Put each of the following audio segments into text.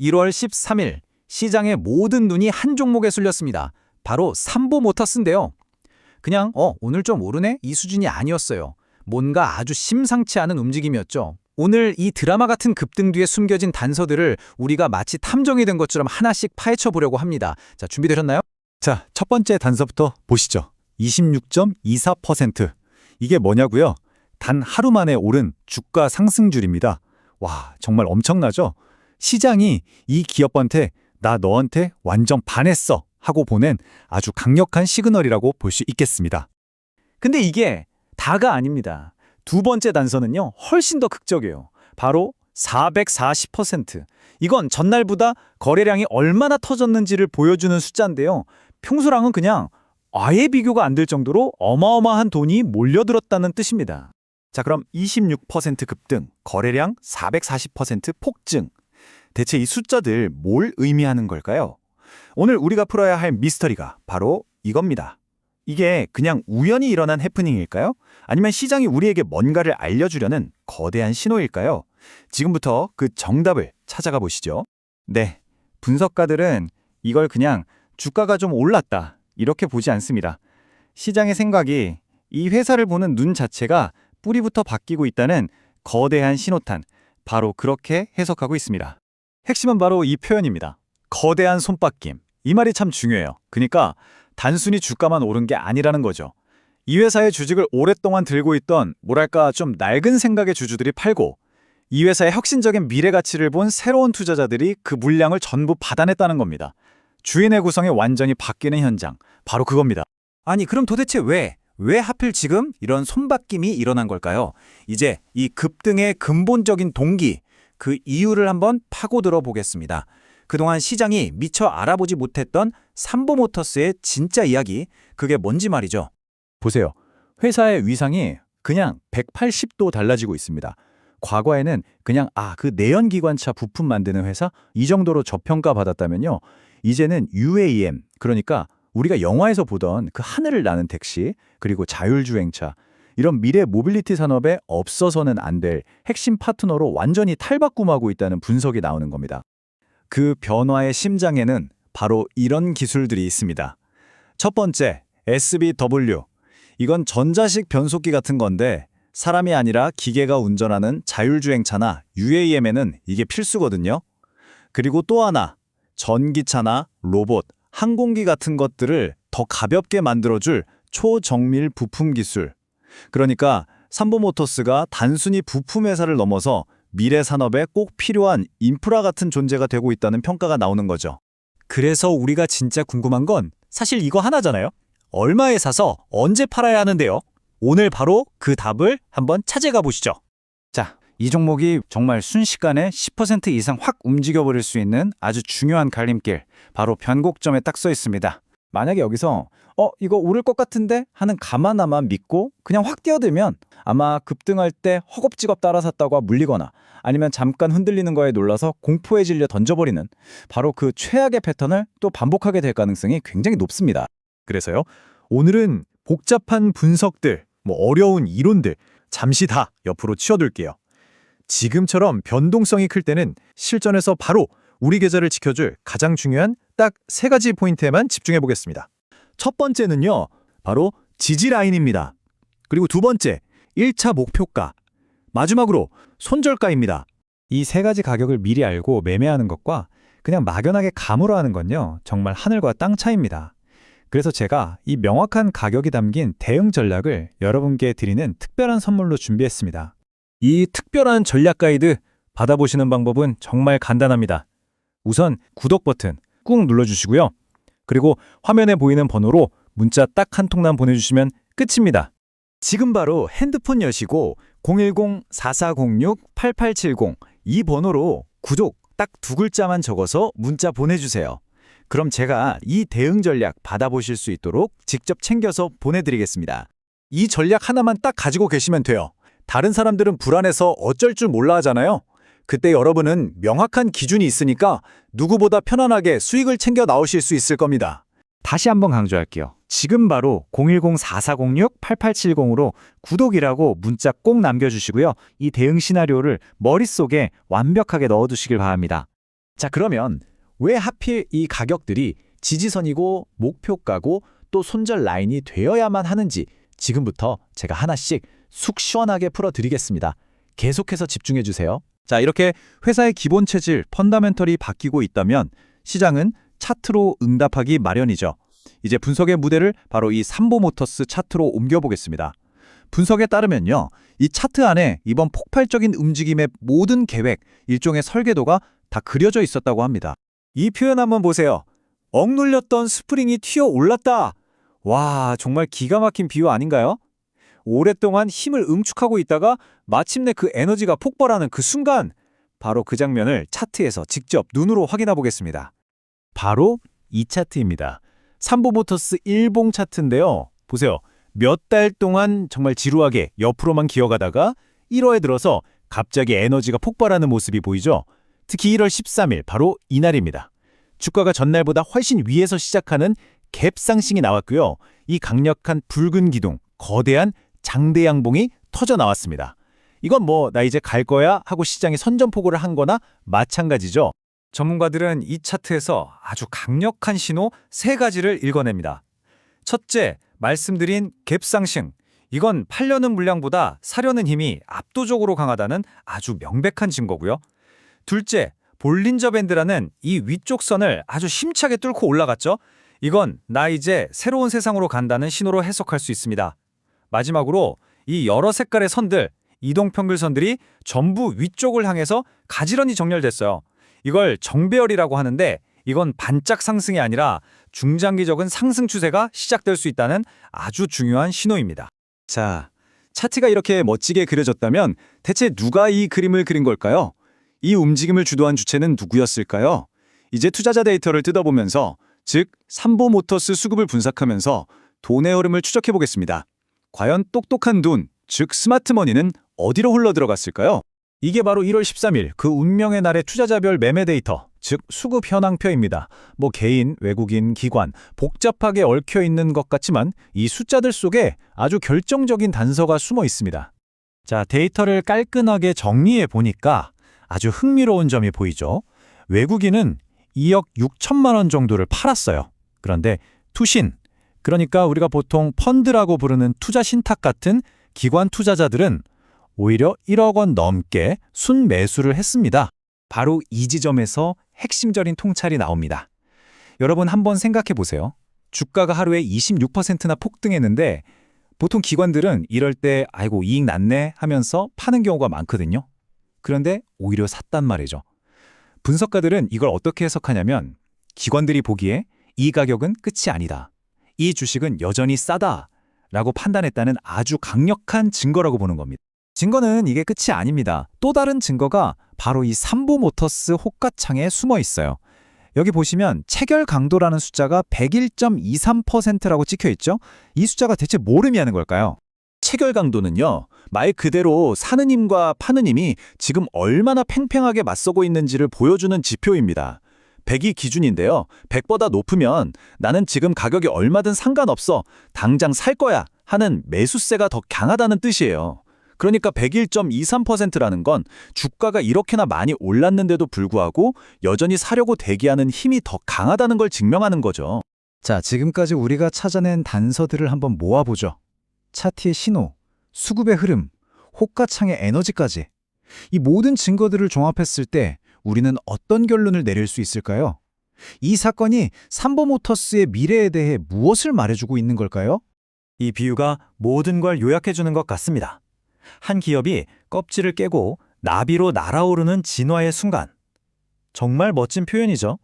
1월 13일 시장의 모든 눈이 한 종목에 쏠렸습니다. 바로 삼보 모터스인데요. 그냥 어 오늘 좀 오르네 이 수준이 아니었어요. 뭔가 아주 심상치 않은 움직임이었죠. 오늘 이 드라마 같은 급등 뒤에 숨겨진 단서들을 우리가 마치 탐정이 된 것처럼 하나씩 파헤쳐 보려고 합니다. 자, 준비되셨나요? 자, 첫 번째 단서부터 보시죠. 26.24%. 이게 뭐냐고요? 단 하루 만에 오른 주가 상승률입니다. 와, 정말 엄청나죠? 시장이 이 기업한테 나 너한테 완전 반했어 하고 보낸 아주 강력한 시그널이라고 볼 수 있겠습니다. 근데 이게 다가 아닙니다. 두 번째 단서는요, 훨씬 더 극적이에요. 바로 440%. 이건 전날보다 거래량이 얼마나 터졌는지를 보여주는 숫자인데요. 평소랑은 그냥 아예 비교가 안 될 정도로 어마어마한 돈이 몰려들었다는 뜻입니다. 자, 그럼 26% 급등, 거래량 440% 폭증. 대체 이 숫자들 뭘 의미하는 걸까요? 오늘 우리가 풀어야 할 미스터리가 바로 이겁니다. 이게 그냥 우연히 일어난 해프닝일까요? 아니면 시장이 우리에게 뭔가를 알려주려는 거대한 신호일까요? 지금부터 그 정답을 찾아가 보시죠. 네, 분석가들은 이걸 그냥 주가가 좀 올랐다 이렇게 보지 않습니다. 시장의 생각이 이 회사를 보는 눈 자체가 뿌리부터 바뀌고 있다는 거대한 신호탄, 바로 그렇게 해석하고 있습니다. 핵심은 바로 이 표현입니다. 거대한 손바뀜. 이 말이 참 중요해요. 그러니까 단순히 주가만 오른 게 아니라는 거죠. 이 회사의 주식을 오랫동안 들고 있던 뭐랄까 좀 낡은 생각의 주주들이 팔고 이 회사의 혁신적인 미래 가치를 본 새로운 투자자들이 그 물량을 전부 받아냈다는 겁니다. 주인의 구성이 완전히 바뀌는 현장. 바로 그겁니다. 아니 그럼 도대체 왜? 왜 하필 지금 이런 손바뀜이 일어난 걸까요? 이제 이 급등의 근본적인 동기, 그 이유를 한번 파고들어 보겠습니다. 그동안 시장이 미처 알아보지 못했던 삼보모터스의 진짜 이야기, 그게 뭔지 말이죠. 보세요. 회사의 위상이 그냥 180도 달라지고 있습니다. 과거에는 그냥 아, 그 내연기관차 부품 만드는 회사 이 정도로 저평가 받았다면요. 이제는 UAM, 그러니까 우리가 영화에서 보던 그 하늘을 나는 택시, 그리고 자율주행차, 이런 미래 모빌리티 산업에 없어서는 안 될 핵심 파트너로 완전히 탈바꿈하고 있다는 분석이 나오는 겁니다. 그 변화의 심장에는 바로 이런 기술들이 있습니다. 첫 번째, SBW. 이건 전자식 변속기 같은 건데 사람이 아니라 기계가 운전하는 자율주행차나 UAM에는 이게 필수거든요. 그리고 또 하나, 전기차나 로봇, 항공기 같은 것들을 더 가볍게 만들어줄 초정밀 부품 기술. 그러니까 삼보모터스가 단순히 부품 회사를 넘어서 미래 산업에 꼭 필요한 인프라 같은 존재가 되고 있다는 평가가 나오는 거죠. 그래서 우리가 진짜 궁금한 건 사실 이거 하나잖아요. 얼마에 사서 언제 팔아야 하는데요? 오늘 바로 그 답을 한번 찾아가 보시죠. 자, 이 종목이 정말 순식간에 10% 이상 확 움직여버릴 수 있는 아주 중요한 갈림길, 바로 변곡점에 딱 써 있습니다. 만약에 여기서 어 이거 오를 것 같은데 하는 감 하나만 믿고 그냥 확 뛰어들면 아마 급등할 때 허겁지겁 따라 샀다가 물리거나 아니면 잠깐 흔들리는 거에 놀라서 공포에 질려 던져버리는 바로 그 최악의 패턴을 또 반복하게 될 가능성이 굉장히 높습니다. 그래서요 오늘은 복잡한 분석들, 뭐 어려운 이론들 잠시 다 옆으로 치워둘게요. 지금처럼 변동성이 클 때는 실전에서 바로 우리 계좌를 지켜줄 가장 중요한 딱 세 가지 포인트에만 집중해 보겠습니다. 첫 번째는요, 바로 지지 라인입니다. 그리고 두 번째, 1차 목표가. 마지막으로 손절가입니다. 이 세 가지 가격을 미리 알고 매매하는 것과 그냥 막연하게 감으로 하는 건요, 정말 하늘과 땅 차이입니다. 그래서 제가 이 명확한 가격이 담긴 대응 전략을 여러분께 드리는 특별한 선물로 준비했습니다. 이 특별한 전략 가이드 받아보시는 방법은 정말 간단합니다. 우선 구독 버튼 꾹 눌러주시고요. 그리고 화면에 보이는 번호로 문자 딱 한 통만 보내주시면 끝입니다. 지금 바로 핸드폰 여시고 010-4406-8870 이 번호로 구독 딱 두 글자만 적어서 문자 보내주세요. 그럼 제가 이 대응 전략 받아보실 수 있도록 직접 챙겨서 보내드리겠습니다. 이 전략 하나만 딱 가지고 계시면 돼요. 다른 사람들은 불안해서 어쩔 줄 몰라 하잖아요. 그때 여러분은 명확한 기준이 있으니까 누구보다 편안하게 수익을 챙겨 나오실 수 있을 겁니다. 다시 한번 강조할게요. 지금 바로 010-4406-8870으로 구독이라고 문자 꼭 남겨주시고요. 이 대응 시나리오를 머릿속에 완벽하게 넣어두시길 바랍니다. 자, 그러면 왜 하필 이 가격들이 지지선이고 목표가고 또 손절 라인이 되어야만 하는지 지금부터 제가 하나씩 속 시원하게 풀어드리겠습니다. 계속해서 집중해 주세요. 자, 이렇게 회사의 기본 체질, 펀다멘털이 바뀌고 있다면 시장은 차트로 응답하기 마련이죠. 이제 분석의 무대를 바로 이 삼보모터스 차트로 옮겨보겠습니다. 분석에 따르면요. 이 차트 안에 이번 폭발적인 움직임의 모든 계획, 일종의 설계도가 다 그려져 있었다고 합니다. 이 표현 한번 보세요. 억눌렸던 스프링이 튀어 올랐다. 와, 정말 기가 막힌 비유 아닌가요? 오랫동안 힘을 응축하고 있다가 마침내 그 에너지가 폭발하는 그 순간 바로 그 장면을 차트에서 직접 눈으로 확인해 보겠습니다. 바로 이 차트입니다. 삼보모터스 일봉 차트인데요. 보세요. 몇 달 동안 정말 지루하게 옆으로만 기어가다가 1월에 들어서 갑자기 에너지가 폭발하는 모습이 보이죠. 특히 1월 13일 바로 이날입니다. 주가가 전날보다 훨씬 위에서 시작하는 갭 상승이 나왔고요. 이 강력한 붉은 기둥, 거대한 장대 양봉이 터져 나왔습니다. 이건 뭐 나 이제 갈 거야 하고 시장이 선전포고를 한 거나 마찬가지죠. 전문가들은 이 차트에서 아주 강력한 신호 세 가지를 읽어냅니다. 첫째, 말씀드린 갭 상승. 이건 팔려는 물량보다 사려는 힘이 압도적으로 강하다는 아주 명백한 증거고요. 둘째, 볼린저 밴드라는 이 위쪽 선을 아주 힘차게 뚫고 올라갔죠. 이건 나 이제 새로운 세상으로 간다는 신호로 해석할 수 있습니다. 마지막으로 이 여러 색깔의 선들, 이동평균선들이 전부 위쪽을 향해서 가지런히 정렬됐어요. 이걸 정배열이라고 하는데 이건 반짝 상승이 아니라 중장기적인 상승 추세가 시작될 수 있다는 아주 중요한 신호입니다. 자, 차트가 이렇게 멋지게 그려졌다면 대체 누가 이 그림을 그린 걸까요? 이 움직임을 주도한 주체는 누구였을까요? 이제 투자자 데이터를 뜯어보면서 즉 삼보 모터스 수급을 분석하면서 돈의 흐름을 추적해 보겠습니다. 과연 똑똑한 돈, 즉 스마트머니는 어디로 흘러 들어갔을까요? 이게 바로 1월 13일 그 운명의 날의 투자자별 매매 데이터, 즉 수급 현황표입니다. 뭐 개인, 외국인, 기관 복잡하게 얽혀 있는 것 같지만 이 숫자들 속에 아주 결정적인 단서가 숨어 있습니다. 자, 데이터를 깔끔하게 정리해 보니까 아주 흥미로운 점이 보이죠. 외국인은 2억 6천만 원 정도를 팔았어요. 그런데 투신, 그러니까 우리가 보통 펀드라고 부르는 투자 신탁 같은 기관 투자자들은 오히려 1억 원 넘게 순매수를 했습니다. 바로 이 지점에서 핵심적인 통찰이 나옵니다. 여러분 한번 생각해 보세요. 주가가 하루에 26%나 폭등했는데 보통 기관들은 이럴 때 아이고 이익 났네 하면서 파는 경우가 많거든요. 그런데 오히려 샀단 말이죠. 분석가들은 이걸 어떻게 해석하냐면 기관들이 보기에 이 가격은 끝이 아니다. 이 주식은 여전히 싸다. 라고 판단했다는 아주 강력한 증거라고 보는 겁니다. 증거는 이게 끝이 아닙니다. 또 다른 증거가 바로 이 삼보 모터스 호가창에 숨어 있어요. 여기 보시면 체결 강도라는 숫자가 101.23%라고 찍혀 있죠? 이 숫자가 대체 뭘 의미하는 걸까요? 체결 강도는요, 말 그대로 파는 힘이 지금 얼마나 팽팽하게 맞서고 있는지를 보여주는 지표입니다. 100이 기준인데요. 100보다 높으면 나는 지금 가격이 얼마든 상관없어. 당장 살 거야. 하는 매수세가 더 강하다는 뜻이에요. 그러니까 101.23%라는 건 주가가 이렇게나 많이 올랐는데도 불구하고 여전히 사려고 대기하는 힘이 더 강하다는 걸 증명하는 거죠. 자, 지금까지 우리가 찾아낸 단서들을 한번 모아보죠. 차트의 신호, 수급의 흐름, 호가창의 에너지까지. 이 모든 증거들을 종합했을 때 우리는 어떤 결론을 내릴 수 있을까요? 이 사건이 삼보모터스의 미래에 대해 무엇을 말해주고 있는 걸까요? 이 비유가 모든 걸 요약해주는 것 같습니다. 한 기업이 껍질을 깨고 나비로 날아오르는 진화의 순간. 정말 멋진 표현이죠.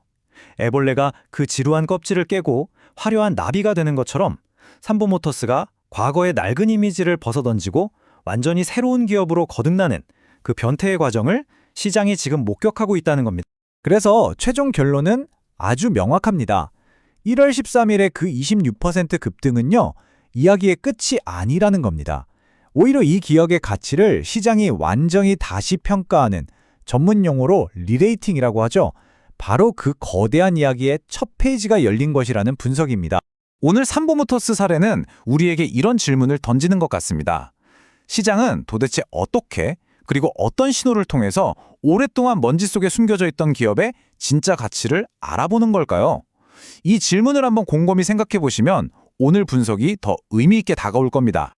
애벌레가 그 지루한 껍질을 깨고 화려한 나비가 되는 것처럼 삼보모터스가 과거의 낡은 이미지를 벗어던지고 완전히 새로운 기업으로 거듭나는 그 변태의 과정을 시장이 지금 목격하고 있다는 겁니다. 그래서 최종 결론은 아주 명확합니다. 1월 13일의 그 26% 급등은요, 이야기의 끝이 아니라는 겁니다. 오히려 이 기업의 가치를 시장이 완전히 다시 평가하는 전문 용어로 리레이팅이라고 하죠. 바로 그 거대한 이야기의 첫 페이지가 열린 것이라는 분석입니다. 오늘 삼보모터스 사례는 우리에게 이런 질문을 던지는 것 같습니다. 시장은 도대체 어떻게 그리고 어떤 신호를 통해서 오랫동안 먼지 속에 숨겨져 있던 기업의 진짜 가치를 알아보는 걸까요? 이 질문을 한번 곰곰이 생각해 보시면 오늘 분석이 더 의미 있게 다가올 겁니다.